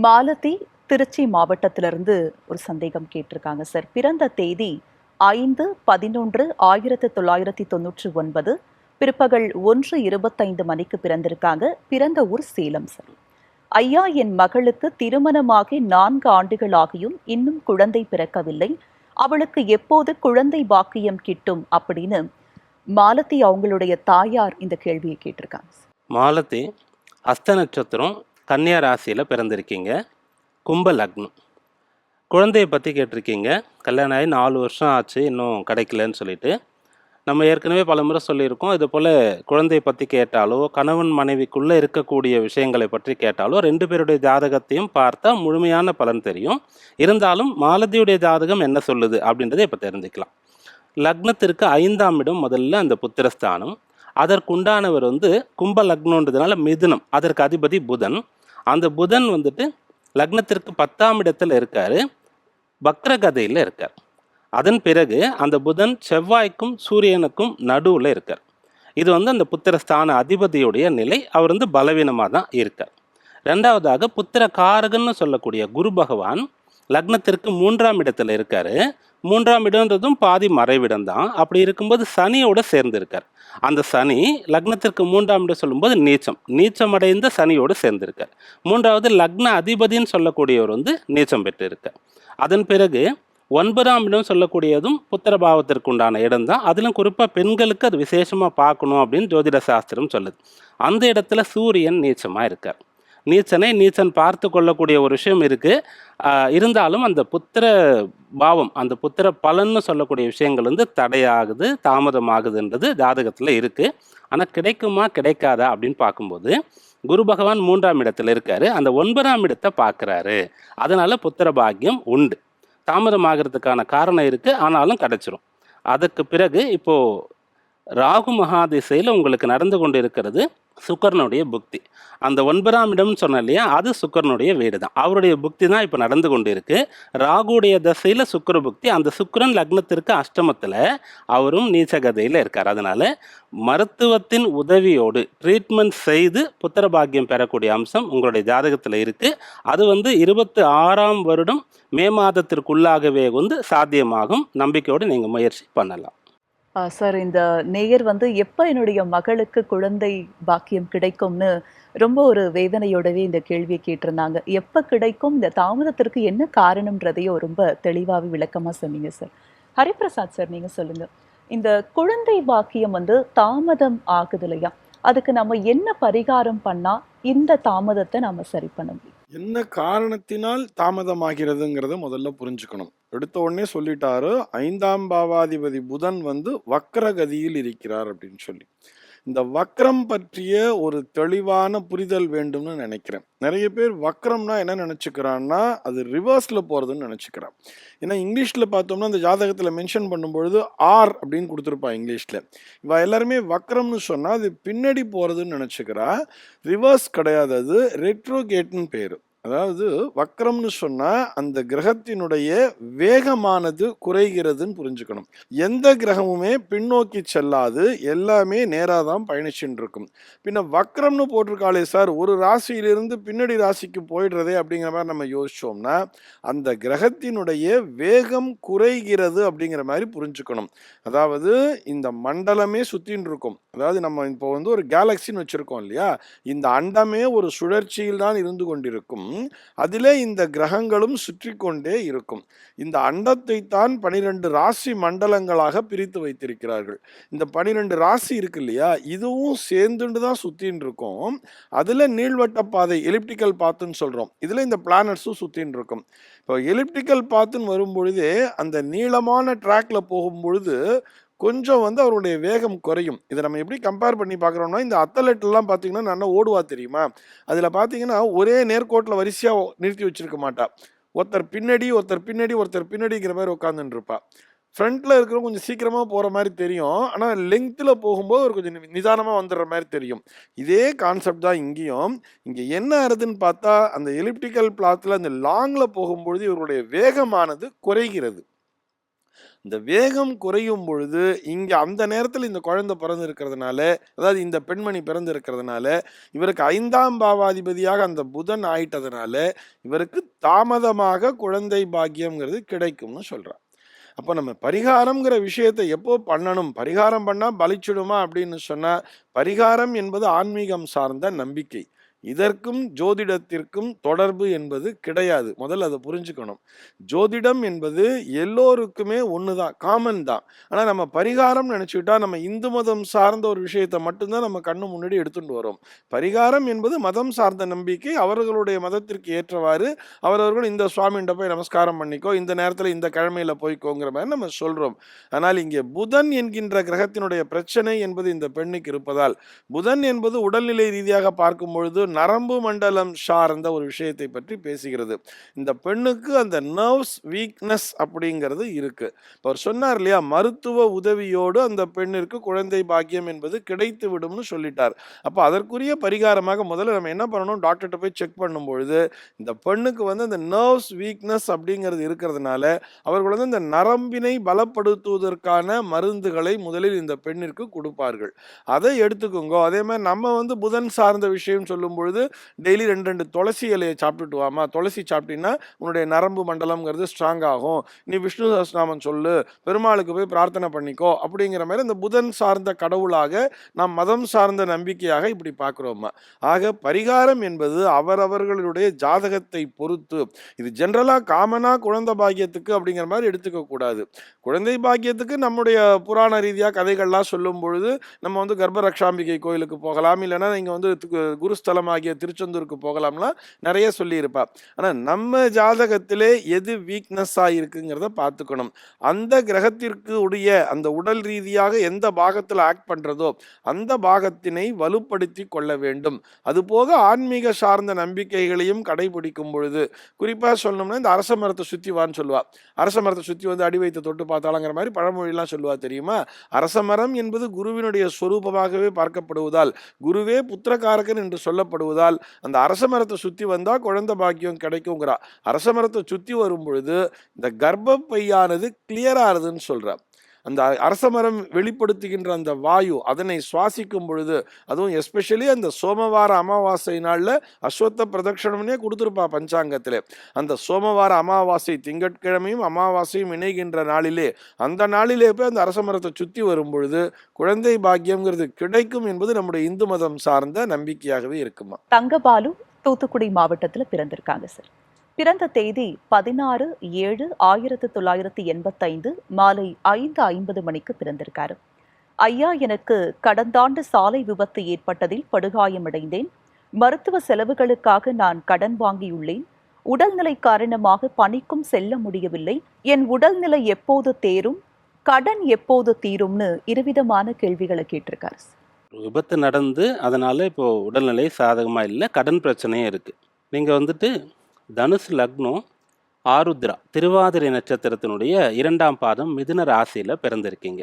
மாலதி திருச்சி மாவட்டத்திலிருந்து ஒரு சந்தேகம் கேட்டிருக்காங்க சார். பிறந்த தேதி ஐந்து பதினொன்று ஆயிரத்தி தொள்ளாயிரத்தி தொண்ணூற்றி ஒன்பது பிற்பகல் ஒன்று இருபத்தைந்து மணிக்கு பிறந்திருக்காங்க. பிறந்த ஊர் சேலம் சார். ஐயா என் மகளுக்கு திருமணமாகி நான்கு ஆண்டுகளாகியும் இன்னும் குழந்தை பிறக்கவில்லை. அவளுக்கு எப்போது குழந்தை பாக்கியம் கிட்டும் அப்படின்னு மாலதி அவங்களுடைய தாயார் இந்த கேள்வியை கேட்டிருக்காங்க மாலதி அஸ்த நட்சத்திரம் கன்னியா ராசியில் பிறந்திருக்கீங்க. கும்ப லக்னம். குழந்தையை பற்றி கேட்டிருக்கீங்க. கல்யாணம் ஆகி நாலு வருஷம் ஆச்சு இன்னும் கிடைக்கலன்னு சொல்லிட்டு. நம்ம ஏற்கனவே பல முறை சொல்லியிருக்கோம். இது போல் குழந்தையை பற்றி கேட்டாலோ கணவன் மனைவிக்குள்ளே இருக்கக்கூடிய விஷயங்களை பற்றி கேட்டாலோ ரெண்டு பேருடைய ஜாதகத்தையும் பார்த்தா முழுமையான பலன் தெரியும். இருந்தாலும் மாலதியுடைய ஜாதகம் என்ன சொல்லுது அப்படின்றதை இப்போ தெரிஞ்சுக்கலாம். லக்னத்திற்கு ஐந்தாம் இடம் முதல்ல அந்த புத்திரஸ்தானம். அதற்குண்டானவர் வந்து கும்ப லக்னன்றதுனால மிதுனம் அதற்கு அதிபதி புதன். அந்த புதன் வந்துட்டு லக்னத்திற்கு பத்தாம் இடத்துல இருக்கார் வக்ரகதையில் இருக்கார். அதன் பிறகு அந்த புதன் செவ்வாய்க்கும் சூரியனுக்கும் நடுவில் இருக்கார். இது வந்து அந்த புத்திரஸ்தான அதிபதியுடைய நிலை அவர் வந்து பலவீனமாக தான் இருக்கார். ரெண்டாவதாக புத்திர காரகன்னு சொல்லக்கூடிய குரு பகவான் லக்னத்திற்கு மூன்றாம் இடத்துல இருக்காரு. மூன்றாம் இடம்ன்றதும் பாதி மறைவிடம் தான் அப்படி இருக்கும்போது சனியோட சேர்ந்திருக்கார். அந்த சனி லக்னத்திற்கு மூன்றாம் இடம் சொல்லும்போது நீச்சம். நீச்சம் அடைந்த சனியோடு சேர்ந்திருக்கார். மூன்றாவது லக்ன அதிபதின்னு சொல்லக்கூடியவர் வந்து நீச்சம் பெற்று இருக்கார் அதன் பிறகு ஒன்பதாம் இடம் சொல்லக்கூடியதும் புத்திரபாவத்திற்கு உண்டான இடம் தான் அதிலும் குறிப்பாக பெண்களுக்கு அது விசேஷமாக பார்க்கணும் அப்படின்னு ஜோதிட சாஸ்திரம் சொல்லுது. அந்த இடத்துல சூரியன் நீச்சமாக இருக்கார். நீச்சனை நீச்சன் பார்த்து கொள்ளக்கூடிய ஒரு விஷயம் இருக்குது இருந்தாலும் அந்த புத்திர பாவம் அந்த புத்திர பலன்னு சொல்லக்கூடிய விஷயங்கள் வந்து தடையாகுது தாமதமாகுதுன்றது ஜாதகத்தில் இருக்குது ஆனால் கிடைக்குமா கிடைக்காதா அப்படின்னு பார்க்கும்போது குரு பகவான் மூன்றாம் இடத்துல இருக்காரு. அந்த ஒன்பதாம் இடத்தை பார்க்குறாரு. அதனால புத்திர பாக்கியம் உண்டு. தாமதமாகிறதுக்கான காரணம் இருக்குது ஆனாலும் கிடச்சிரும். அதுக்கு பிறகு இப்போது ராகு மகாதிசையில் உங்களுக்கு நடந்து கொண்டு இருக்கிறது சுக்கரனுடைய புக்தி. அந்த ஒன்பதாம் இடம்னு சொன்னேன் இல்லையா அது சுக்கரனுடைய வீடு தான் அவருடைய புக்தி தான் இப்போ நடந்து கொண்டு இருக்கு ராகுடைய தசையில் சுக்கர புக்தி. அந்த சுக்கிரன் லக்னத்திற்கு அஷ்டமத்தில் அவரும் நீச்சகதையில் இருக்கார். அதனால் மருத்துவத்தின் உதவியோடு ட்ரீட்மெண்ட் செய்து புத்திர பாக்கியம் பெறக்கூடிய அம்சம் உங்களுடைய ஜாதகத்தில் இருக்குது அது வந்து இருபத்தி ஆறாம் வருடம் மே மாதத்திற்குள்ளாகவே வந்து சாத்தியமாகும். நம்பிக்கையோடு நீங்கள் முயற்சி பண்ணலாம். சார் இந்த நேயர் வந்து எப்போ என்னுடைய மகளுக்கு குழந்தை பாக்கியம் கிடைக்கும்னு ரொம்ப ஒரு வேதனையோடவே இந்த கேள்வியை கேட்டிருந்தாங்க. எப்போ கிடைக்கும்? இந்த தாமதத்திற்கு என்ன காரணம்ன்றதையும் ரொம்ப தெளிவாகவே விளக்கமாக சொன்னீங்க சார். ஹரிபிரசாத் சார் நீங்கள் சொல்லுங்கள் இந்த குழந்தை பாக்கியம் வந்து தாமதம் ஆகுது இல்லையா அதுக்கு நம்ம என்ன பரிகாரம் பண்ணால் இந்த தாமதத்தை நாம் சரி பண்ண முடியும்? என்ன காரணத்தினால் தாமதமாகிறதுங்கிறத முதல்ல புரிஞ்சுக்கணும். எடுத்த உடனே சொல்லிட்டாரு ஐந்தாம் பாவாதிபதி புதன் வந்து வக்ரகதியில் இருக்கிறார் அப்படின்னு சொல்லி. இந்த வக்ரம் பற்றிய ஒரு தெளிவான புரிதல் வேண்டும்னு நினைக்கிறேன். நிறைய பேர் வக்ரம்னா என்ன நினச்சிக்கிறான்னா அது ரிவர்ஸில் போகிறதுன்னு நினச்சிக்கிறான் ஏன்னா இங்கிலீஷில் பார்த்தோம்னா அந்த ஜாதகத்தில் மென்ஷன் பண்ணும்பொழுது ஆர் அப்படின்னு கொடுத்துருப்பா இங்கிலீஷில். இவ எல்லாருமே வக்ரம்னு சொன்னால் அது பின்னாடி போகிறதுன்னு நினச்சிக்கிறா. ரிவர்ஸ் கிடையாது அது ரெட்ரோகேட்னு பேர். அதாவது வக்ரம்னு சொன்னால் அந்த கிரகத்தினுடைய வேகமானது குறைகிறதுன்னு புரிஞ்சுக்கணும். எந்த கிரகமுமே பின்னோக்கி செல்லாது எல்லாமே நேராக தான் பயணிச்சுட்டு இருக்கும் பின்ன வக்ரம்னு போட்டிருக்காளே சார் ஒரு ராசியிலிருந்து பின்னாடி ராசிக்கு போயிடுறதே அப்படிங்கிற மாதிரி நம்ம யோசித்தோம்னா அந்த கிரகத்தினுடைய வேகம் குறைகிறது அப்படிங்கிற மாதிரி புரிஞ்சுக்கணும். அதாவது இந்த மண்டலமே சுற்றின்னு இருக்கும் அதாவது நம்ம இப்போ வந்து ஒரு கேலக்சின்னு வச்சுருக்கோம் இல்லையா? இந்த அண்டமே ஒரு சுழற்சியில் தான் இருந்து கொண்டிருக்கும். அதிலே இந்த கிரகங்களும் சுற்றி கொண்டே இருக்கும். இந்த அண்டத்தை தான் பனிரெண்டு ராசி மண்டலங்களாக பிரித்து வைத்திருக்கிறார்கள். இந்த பனிரெண்டு ராசி இருக்கு இல்லையா? இதுவும் சேர்ந்துட்டு தான் சுற்றின்னு இருக்கும். அதில் நீள்வட்ட பாதை எலிப்டிக்கல் பாத்துன்னு சொல்கிறோம் இதில் இந்த பிளானட்ஸும் சுற்றின்னு இருக்கும். இப்போ எலிப்டிக்கல் பாத்துன்னு வரும்பொழுதே அந்த நீளமான ட்ராக்ல போகும்பொழுது கொஞ்சம் வந்து அவருடைய வேகம் குறையும். இதை நம்ம எப்படி கம்பேர் பண்ணி பார்க்குறோம்னா இந்த அத்தலெட்லாம் பார்த்தீங்கன்னா நல்லா ஓடுவா தெரியுமா? அதில் பார்த்தீங்கன்னா ஒரே நேர்கோட்டில் வரிசையாக நிறுத்தி வச்சிருக்க மாட்டா. ஒருத்தர் பின்னாடி ஒருத்தர் பின்னாடி ஒருத்தர் பின்னாடிங்கிற மாதிரி உட்காந்துட்டு இருப்பா. ஃப்ரண்ட்டில் இருக்கிறவங்க கொஞ்சம் சீக்கிரமாக போகிற மாதிரி தெரியும். ஆனால் லெங்க்த்தில் போகும்போது ஒரு கொஞ்சம் நிதானமாக வந்துடுற மாதிரி தெரியும். இதே கான்செப்ட் தான் இங்கேயும். இங்கே என்ன ஆறுதுன்னு பார்த்தா அந்த எலிப்டிக்கல் பிளாத்தில் அந்த லாங்கில் போகும்பொழுது இவருடைய வேகமானது குறைகிறது. இந்த வேகம் குறையும் பொழுது இங்கே அந்த நேரத்தில் இந்த குழந்தை பிறந்து இருக்கிறதுனால அதாவது இந்த பெண்மணி பிறந்து இருக்கிறதுனால இவருக்கு ஐந்தாம் பாவாதிபதியாக அந்த புதன் ஆயிட்டதுனால இவருக்கு தாமதமாக குழந்தை பாக்கியம்ங்கிறது கிடைக்கும்னு சொல்கிறார் அப்போ நம்ம பரிகாரம்ங்கிற விஷயத்தை எப்போ பண்ணணும்? பரிகாரம் பண்ணால் பலிச்சிடுமா அப்படின்னு சொன்னால் பரிகாரம் என்பது ஆன்மீகம் சார்ந்த நம்பிக்கை. இதற்கும் ஜோதிடத்திற்கும் தொடர்பு என்பது கிடையாது. முதல்ல அதை புரிஞ்சுக்கணும். ஜோதிடம் என்பது எல்லோருக்குமே ஒன்று தான் காமன் தான். ஆனால் நம்ம பரிகாரம் நினச்சிக்கிட்டா நம்ம இந்து மதம் சார்ந்த ஒரு விஷயத்தை மட்டும்தான் நம்ம கண்ணு முன்னாடி எடுத்துட்டு வரோம். பரிகாரம் என்பது மதம் சார்ந்த நம்பிக்கை அவர்களுடைய மதத்திற்கு ஏற்றவாறு அவரவர்கள் இந்த சுவாமிகிட்ட போய் நமஸ்காரம் பண்ணிக்கோ இந்த நேரத்தில் இந்த கிழமையில் போய்க்கோங்கிற மாதிரி நம்ம சொல்கிறோம் ஆனால் இங்கே புதன் என்கின்ற கிரகத்தினுடைய பிரச்சனை என்பது இந்த பெண்ணுக்கு இருப்பதால் புதன் என்பது உடல்நிலை ரீதியாக பார்க்கும் பொழுது நரம்பு மண்டலம் சார்ந்த ஒரு விஷயத்தை பற்றி பேசுகிறது. இந்த பெண்ணுக்கு அந்த நர்வ்ஸ் வீக்னஸ் அப்படிங்கிறது இருக்கு. அவர் சொன்னார் இல்லையா மருத்துவ உதவியோடு அந்த பெண்ணிற்கு குழந்தை பாக்கியம் என்பது கிடைத்து விடும்னு சொல்லிட்டார். அப்போ அதற்குரிய பரிகாரமாக முதல்ல நம்ம என்ன பண்ணணும் டாக்டர்கிட்ட போய் செக் பண்ணும் பொழுது இந்த பெண்ணுக்கு வந்து அந்த நர்வ்ஸ் வீக்னஸ் அப்படிங்கிறது இருக்கிறதுனால அவர்கள் வந்து இந்த நரம்பினை பலப்படுத்துவதற்கான மருந்துகளை முதலில் இந்த பெண்ணிற்கு கொடுப்பார்கள். அதை எடுத்துக்கோங்க. அதே மாதிரி நம்ம வந்து புதன் சார்ந்த விஷயம் சொல்லும் பொழுது டெய்லி ரெண்டு ரெண்டு துளசி இலையை சாப்பிட்டுட்டு வாமா துளசி சாப்பிட்டீங்கன்னா உன்னுடைய நரம்பு மண்டலம்ங்கிறது ஸ்ட்ராங் ஆகும். நீ விஷ்ணு சஹஸ்ரநாமம் சொல்லு. பெருமாளுக்கு போய் பிரார்த்தனை பண்ணிக்கோ அப்படிங்கிற மாதிரி இந்த புதன் சார்ந்த கடவுளாக நாம் மதம் சார்ந்த நம்பிக்கையாக இப்படி பார்க்குறோமா ஆக பரிகாரம் என்பது அவரவர்களுடைய ஜாதகத்தை பொறுத்து. இது ஜென்ரலாக காமனாக குழந்தை பாக்கியத்துக்கு அப்படிங்கிற மாதிரி எடுத்துக்க கூடாது. குழந்தை பாக்கியத்துக்கு நம்முடைய புராண ரீதியாக கதைகள்லாம் சொல்லும் பொழுது நம்ம வந்து கர்ப்ப ரக்ஷாம்பிகை கோயிலுக்கு போகலாம். இல்லைன்னா நீங்கள் வந்து குருஸ்தலமாக ஆகிய திருச்செந்தூருக்கு போகலாம்லாம் நிறைய சொல்லியிருப்பா. ஆனால் நம்ம ஜாதகத்திலே எது வீக்னஸ்ஸாக இருக்குங்கிறத பார்த்துக்கணும். அந்த கிரகத்திற்கு உடைய அந்த உடல் ரீதியாக எந்த பாகத்தில் ஆக்ட் பண்ணுறதோ அந்த பாகத்தினை வலுப்படுத்தி கொள்ள வேண்டும். அதுபோக ஆன்மீக சார்ந்த நம்பிக்கைகளையும் கடைபிடிக்கும் பொழுது குறிப்பாக சொல்லணும்னா இந்த அரச மரத்தை சுற்றி வான்னு சொல்லுவா. அரச மரத்தை சுற்றி வந்து அடி வைத்து தொட்டு பார்த்தாலங்கிற மாதிரி பழமொழிலாம் சொல்லுவா தெரியுமா? அரச மரம் என்பது குருவினுடைய சொரூபமாகவே பார்க்கப்படுவதால் குருவே புத்திரகாரகன் என்று சொல்லப்படுவதால் அந்த அரச மரத்தை சுற்றி வந்தால் குழந்தை பாக்கியம் கிடைக்குங்கிறா அரச மரத்தை சுற்றி வரும் பொழுது இந்த கர்ப்பப்பையானது கிளியர் ஆகுதுன்னு அந்த அரச மரம் வெளிப்படுத்துகின்ற அந்த வாயு அதனை சுவாசிக்கும் பொழுது அதுவும் எஸ்பெஷலி அந்த சோமவார அமாவாசை நாளில் அஸ்வத்த பிரதட்சணம்னே கொடுத்துருப்பா பஞ்சாங்கத்தில். அந்த சோமவார அமாவாசை திங்கட்கிழமையும் அமாவாசையும் இணைகின்ற நாளிலே அந்த நாளிலே போய் அந்த அரச மரத்தை சுற்றி வரும் பொழுது குழந்தை பாக்கியம்ங்கிறது கிடைக்கும் என்பது நம்முடைய இந்து மதம் சார்ந்த நம்பிக்கையாகவே இருக்குமா? தங்கபாலு தூத்துக்குடி மாவட்டத்தில் பிறந்திருக்காங்க சார். பிறந்த தேதி பதினாறு ஏழு ஆயிரத்து தொள்ளாயிரத்தி எண்பத்தைந்து மாலை ஐந்து ஐம்பது மணிக்கு பிறந்திருக்காரு. ஐயா எனக்கு கடந்த ஆண்டு சாலை விபத்து ஏற்பட்டதில் படுகாயமடைந்தேன். மருத்துவ செலவுகளுக்காக நான் கடன் வாங்கியுள்ளேன். உடல்நிலை காரணமாக பணிக்கும் செல்ல முடியவில்லை. என் உடல்நிலை எப்போது தேரும்? கடன் எப்போது தீரும்னு இருவிதமான கேள்விகளை கேட்டிருக்காரு. விபத்து நடந்து அதனால் இப்போ உடல்நிலை சாதகமாக இல்லை கடன் பிரச்சனையும் இருக்குது நீங்கள் வந்துட்டு தனுசு லக்னம் ஆருத்ரா திருவாதிரை நட்சத்திரத்தினுடைய இரண்டாம் பாதம் மிதுன ராசியில் பிறந்திருக்கீங்க.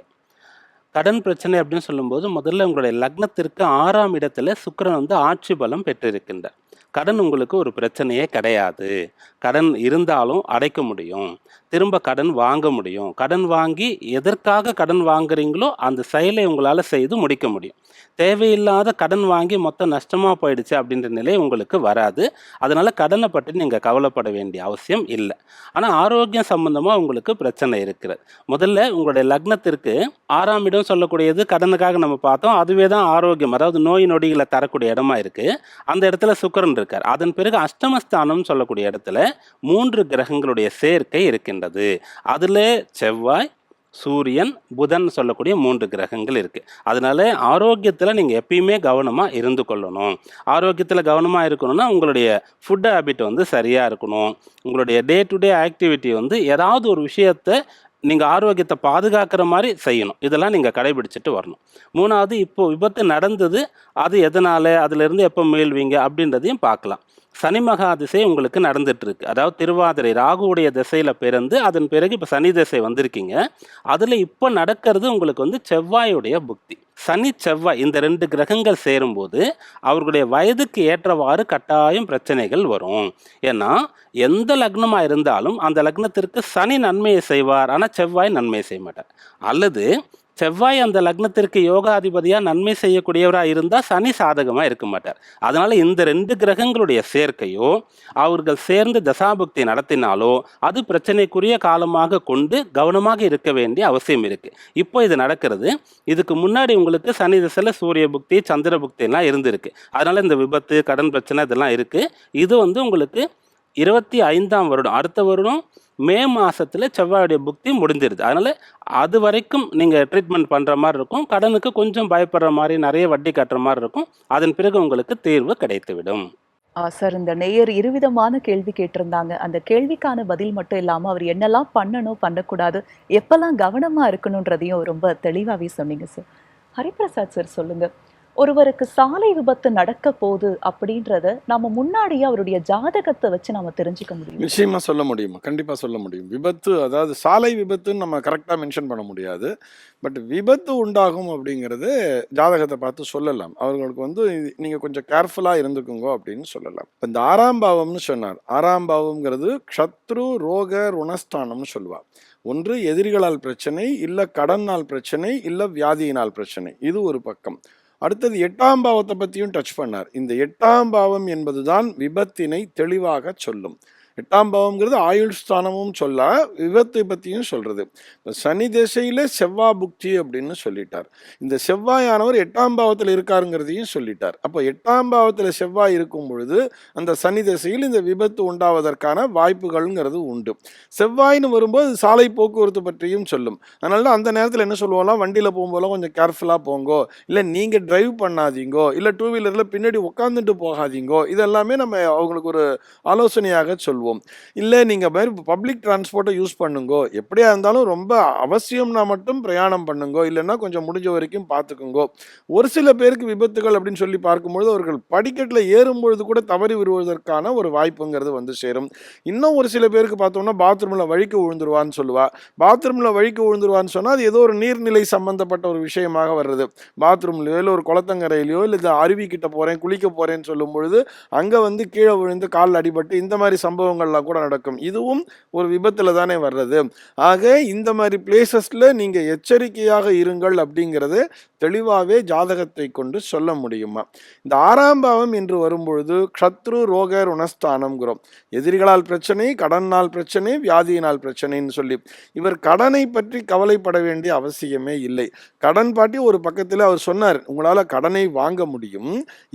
கடன் பிரச்சனை அப்படின்னு சொல்லும்போது முதல்ல உங்களுடைய லக்னத்திற்கு ஆறாம் இடத்துல சுக்கிரன் வந்து ஆட்சி பலம் பெற்றிருக்கின்றார். கடன் உங்களுக்கு ஒரு பிரச்சனையே கிடையாது. கடன் இருந்தாலும் அடைக்க முடியும். திரும்ப கடன் வாங்க முடியும். கடன் வாங்கி எதற்காக கடன் வாங்குறீங்களோ அந்த செயலை உங்களால் செய்து முடிக்க முடியும். தேவையில்லாத கடன் வாங்கி மொத்தம் நஷ்டமாக போயிடுச்சு அப்படின்ற நிலை உங்களுக்கு வராது. அதனால் கடனை பற்றி நீங்கள் கவலைப்பட வேண்டிய அவசியம் இல்லை. ஆனால் ஆரோக்கியம் சம்பந்தமாக உங்களுக்கு பிரச்சனை இருக்கிறது. முதல்ல உங்களுடைய லக்னத்திற்கு ஆறாம் இடம் சொல்லக்கூடியது கடனுக்காக நம்ம பார்த்தோம். அதுவே தான் ஆரோக்கியம். அதாவது நோய் நொடிகளை தரக்கூடிய இடமா இருக்குது அந்த இடத்துல சுக்கரன் இருக்கார் அதன் பிறகு அஷ்டமஸ்தானம் சொல்லக்கூடிய இடத்துல மூன்று கிரகங்களுடைய சேர்க்கை இருக்கின்றது. அதில் செவ்வாய் சூரியன் புதன் சொல்லக்கூடிய மூன்று கிரகங்கள் இருக்குது அதனால ஆரோக்கியத்தில் நீங்கள் எப்பயுமே கவனமாக இருந்து கொள்ளணும். ஆரோக்கியத்தில் கவனமாக இருக்கணும்னா உங்களுடைய ஃபுட் ஹேபிட் வந்து சரியாக இருக்கணும். உங்களுடைய டே டு டே ஆக்டிவிட்டி வந்து ஏதாவது ஒரு விஷயத்தை நீங்கள் ஆரோக்கியத்தை பாதுகாக்கிற மாதிரி செய்யணும். இதெல்லாம் நீங்கள் கடைபிடிச்சிட்டு வரணும். மூணாவது இப்போது விபத்து நடந்தது அது எதனால் அதிலிருந்து எப்போ மீள்வீங்க அப்படின்றதையும் பார்க்கலாம். சனி மகா திசை உங்களுக்கு நடந்துட்டுருக்கு. அதாவது திருவாதிரை ராகுவுடைய திசையில் பிறந்து அதன் பிறகு இப்போ சனி திசை வந்திருக்கீங்க. அதில் இப்போ நடக்கிறது உங்களுக்கு வந்து செவ்வாயுடைய புக்தி. சனி செவ்வாய் இந்த ரெண்டு கிரகங்கள் சேரும்போது அவர்களுடைய வயதுக்கு ஏற்றவாறு கட்டாயம் பிரச்சனைகள் வரும். ஏன்னா எந்த லக்னமாக இருந்தாலும் அந்த லக்னத்திற்கு சனி நன்மையை செய்வார். ஆனால் செவ்வாய் நன்மையை செய்ய மாட்டார். அல்லது செவ்வாய் அந்த லக்னத்திற்கு யோகாதிபதியாக நன்மை செய்யக்கூடியவராக இருந்தால் சனி சாதகமாக இருக்க மாட்டார். அதனால் இந்த ரெண்டு கிரகங்களுடைய சேர்க்கையோ அவர்கள் சேர்ந்து தசாபக்தி நடத்தினாலோ அது பிரச்சனைக்குரிய காலமாக கொண்டு கவனமாக இருக்க வேண்டிய அவசியம் இருக்குது இப்போ இது நடக்கிறது. இதுக்கு முன்னாடி உங்களுக்கு சனி திசையில் சூரிய புக்தி சந்திர புக்திலாம் இருந்திருக்கு. அதனால் இந்த விபத்து கடன் பிரச்சனை இதெல்லாம் இருக்குது இது வந்து உங்களுக்கு இருபத்தி ஐந்தாம் வருடம். அடுத்த வருடம் மே மாதத்தில் செவ்வாயுடைய புக்தி முடிஞ்சிருது. அதனால் அது வரைக்கும் நீங்கள் ட்ரீட்மெண்ட் பண்ணுற மாதிரி இருக்கும். கடனுக்கு கொஞ்சம் பயப்படுற மாதிரி நிறைய வட்டி கட்டுற மாதிரி இருக்கும். அதன் பிறகு உங்களுக்கு தீர்வு கிடைத்துவிடும். ஆ, சார் இந்த நேயர் இருவிதமான கேள்வி கேட்டிருந்தாங்க. அந்த கேள்விக்கான பதில் மட்டும் இல்லாமல் அவர் என்னெல்லாம் பண்ணணும் பண்ணக்கூடாது எப்பெல்லாம் கவனமாக இருக்கணுன்றதையும் ரொம்ப தெளிவாகவே சொன்னீங்க சார். ஹரிபிரசாத் சார் சொல்லுங்கள் ஒருவருக்கு சாலை விபத்து நடக்க போகுது அப்படின்றத நம்ம முன்னாடியே அவருடைய ஜாதகத்தை வச்சு நம்ம தெரிஞ்சுக்க முடியும். நிச்சயமா சொல்ல முடியும்? கண்டிப்பா சொல்ல முடியும். விபத்து அதாவது சாலை விபத்துன்னு நம்ம கரெக்டா மென்ஷன் பண்ண முடியாது. பட் விபத்து உண்டாகும் அப்படிங்கிறது ஜாதகத்தை பார்த்து சொல்லலாம். அவர்களுக்கு வந்து இது- நீங்க கொஞ்சம் கேர்ஃபுல்லா இருந்துக்குங்க அப்படின்னு சொல்லலாம். இப்போ இந்த ஆறாம் பாவம்னு சொன்னார். ஆறாம் பாவம்ங்கிறது க்ஷத்ரு ரோக ருணஸ்தானம்னு சொல்லுவா ஒன்று எதிரிகளால் பிரச்சனை இல்லை கடனால் பிரச்சனை இல்லை வியாதியினால் பிரச்சனை. இது ஒரு பக்கம். அடுத்தது எட்டாம் பாவத்தை பற்றியும் டச் பண்ணார். இந்த எட்டாம் பாவம் என்பதுதான் விபத்தினை தெளிவாக சொல்லும். எட்டாம் பாவம்ங்கிறது ஆயுள் ஸ்தானமும் சொல்ல விபத்தை பற்றியும் சொல்கிறது இப்போ சனி திசையில் செவ்வாய் புக்தி அப்படின்னு சொல்லிட்டார். இந்த செவ்வாயானவர் எட்டாம் பாவத்தில் இருக்காருங்கிறதையும் சொல்லிட்டார். அப்போ எட்டாம் பாவத்தில் செவ்வாய் இருக்கும் பொழுது அந்த சனி திசையில் இந்த விபத்து உண்டாவதற்கான வாய்ப்புகள்ங்கிறது உண்டு. செவ்வாய்னு வரும்போது சாலை போக்குவரத்து பற்றியும் சொல்லும். அதனால அந்த நேரத்தில் என்ன சொல்லுவோம்லாம் வண்டியில் போகும்போதெல்லாம் கொஞ்சம் கேர்ஃபுல்லாக போங்கோ. இல்லை நீங்கள் டிரைவ் பண்ணாதீங்கோ. இல்லை டூ வீலரில் பின்னாடி உட்காந்துட்டு போகாதீங்கோ. இதெல்லாமே நம்ம அவங்களுக்கு ஒரு ஆலோசனையாக சொல்வோம். இல்லை நீங்கள் மாதிரி பப்ளிக் டிரான்ஸ்போர்ட்டை யூஸ் பண்ணுங்கோ. எப்படியா இருந்தாலும் ரொம்ப அவசியம்னா மட்டும் பிரயாணம் பண்ணுங்கோ. இல்லைன்னா கொஞ்சம் முடிஞ்ச வரைக்கும் பார்த்துக்குங்கோ ஒரு சில பேருக்கு விபத்துகள் அப்படின்னு சொல்லி பார்க்கும்பொழுது அவர்கள் படிக்கட்டில் ஏறும்பொழுது கூட தவறி விடுவதற்கான ஒரு வாய்ப்புங்கிறது வந்து சேரும். இன்னும் ஒரு சில பேருக்கு பார்த்தோம்னா பாத்ரூமில் வழிக்கு விழுந்துருவான்னு சொல்லுவா. பாத்ரூமில் வழிக்கு விழுந்துருவான்னு சொன்னால் அது ஏதோ ஒரு நீர்நிலை சம்பந்தப்பட்ட ஒரு விஷயமாக வர்றது. பாத்ரூம்லையோ இல்லை ஒரு குளத்தங்கரையிலையோ இல்லை இந்த அருவி கிட்ட போகிறேன் குளிக்க போகிறேன்னு சொல்லும் பொழுது அங்கே வந்து கீழே விழுந்து கால் அடிபட்டு இந்த மாதிரி சம்பவங்கள் சம்பவங்கள்லாம் கூட நடக்கும். இதுவும் ஒரு விபத்தில் தானே வர்றது. ஆக இந்த மாதிரி பிளேசஸில் நீங்கள் எச்சரிக்கையாக இருங்கள் அப்படிங்கிறது தெளிவாகவே ஜாதகத்தை கொண்டு சொல்ல முடியுமா? இந்த ஆறாம் பாவம் என்று வரும்பொழுது க்ஷத்ரு ரோக ருணஸ்தானம்ங்கிறோம். எதிரிகளால் பிரச்சனை கடனால் பிரச்சனை வியாதியினால் பிரச்சனைன்னு சொல்லி. இவர் கடனை பற்றி கவலைப்பட வேண்டிய அவசியமே இல்லை. கடன் பாட்டி ஒரு பக்கத்தில் அவர் சொன்னார் உங்களால் கடனை வாங்க முடியும்.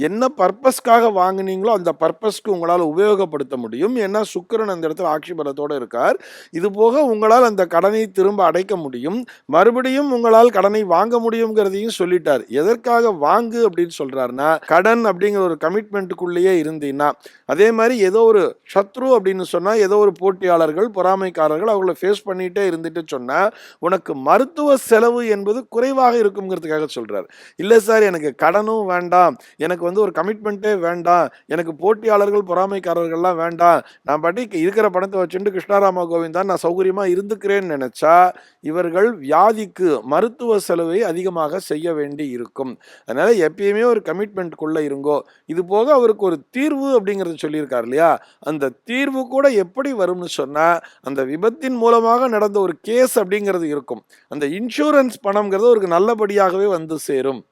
என்ன பர்பஸ்க்காக வாங்குனீங்களோ அந்த பர்பஸ்க்கு உங்களால் உபயோகப்படுத்த முடியும். என்ன சுக்கிரன் அந்த இடத்துல ஆட்சி பலத்தோடு இருக்கார். இது போக உங்களால் அந்த கடனை திரும்ப அடைக்க முடியும். மறுபடியும் உங்களால் கடனை வாங்க முடியுங்கிறதையும் சொல்லிட்டார். எதற்காக வாங்கு அப்படின்னு சொல்றாருன்னா கடன் அப்படிங்கிற ஒரு கமிட்மெண்ட்டுக்குள்ளேயே இருந்தீங்கன்னா அதே மாதிரி ஏதோ ஒரு சத்ரு அப்படின்னு சொன்னால் ஏதோ ஒரு போட்டியாளர்கள் பொறாமைக்காரர்கள் அவங்கள ஃபேஸ் பண்ணிட்டே இருந்துட்டு சொன்னா உனக்கு மருத்துவ செலவு என்பது குறைவாக இருக்குங்கிறதுக்காக சொல்கிறார் இல்லை சார் எனக்கு கடனும் வேண்டாம். எனக்கு வந்து ஒரு கமிட்மெண்ட்டே வேண்டாம். எனக்கு போட்டியாளர்கள் பொறாமைக்காரர்கள்லாம் வேண்டாம். நான் நான் பாட்டி இருக்கிற பணத்தை வச்சுட்டு கிருஷ்ணாராம கோவிந்தான் நான் சௌகரியமாக இருந்துக்கிறேன்னு நினச்சா இவர்கள் வியாதிக்கு மருத்துவ செலவை அதிகமாக செய்ய வேண்டி இருக்கும். அதனால் எப்பயுமே ஒரு கமிட்மெண்ட்குள்ள இருங்கோ. இது போக அவருக்கு ஒரு தீர்வு அப்படிங்கிறது சொல்லியிருக்கார் இல்லையா? அந்த தீர்வு கூட எப்படி வரும்னு சொன்னால் அந்த விபத்தின் மூலமாக நடந்த ஒரு கேஸ் அப்படிங்கிறது இருக்கும். அந்த இன்சூரன்ஸ் பணங்கிறது அவருக்கு நல்லபடியாகவே வந்து சேரும்.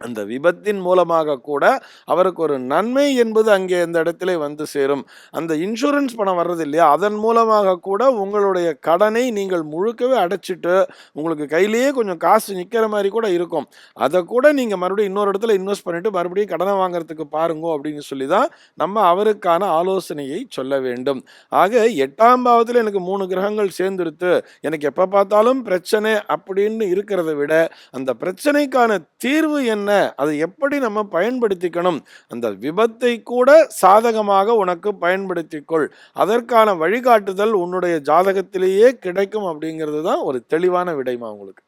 அந்த விபத்தின் மூலமாக கூட அவருக்கு ஒரு நன்மை என்பது அங்கே இந்த இடத்துல வந்து சேரும். அந்த இன்சூரன்ஸ் பணம் வர்றது இல்லையா அதன் மூலமாக கூட உங்களுடைய கடனை நீங்கள் முழுக்கவே அடைச்சிட்டு உங்களுக்கு கையிலேயே கொஞ்சம் காசு நிற்கிற மாதிரி கூட இருக்கும். அதை கூட நீங்கள் மறுபடியும் இன்னொரு இடத்துல இன்வெஸ்ட் பண்ணிட்டு மறுபடியும் கடனை வாங்குறதுக்கு பாருங்க அப்படின்னு சொல்லி தான் நம்ம அவருக்கான ஆலோசனையை சொல்ல வேண்டும். ஆக எட்டாம் பாவத்தில் எனக்கு மூணு கிரகங்கள் சேர்ந்துருத்து எனக்கு எப்போ பார்த்தாலும் பிரச்சனை அப்படின்னு இருக்கிறத விட அந்த பிரச்சனைக்கான தீர்வு என்ன? அதை எப்படி நம்ம பயன்படுத்திக்கணும்? அந்த விபத்தை கூட சாதகமாக உனக்கு பயன்படுத்திக்கொள். அதற்கான வழிகாட்டுதல் உன்னுடைய ஜாதகத்திலேயே கிடைக்கும் அப்படிங்கிறது தான் ஒரு தெளிவான விடைமா உங்களுக்கு.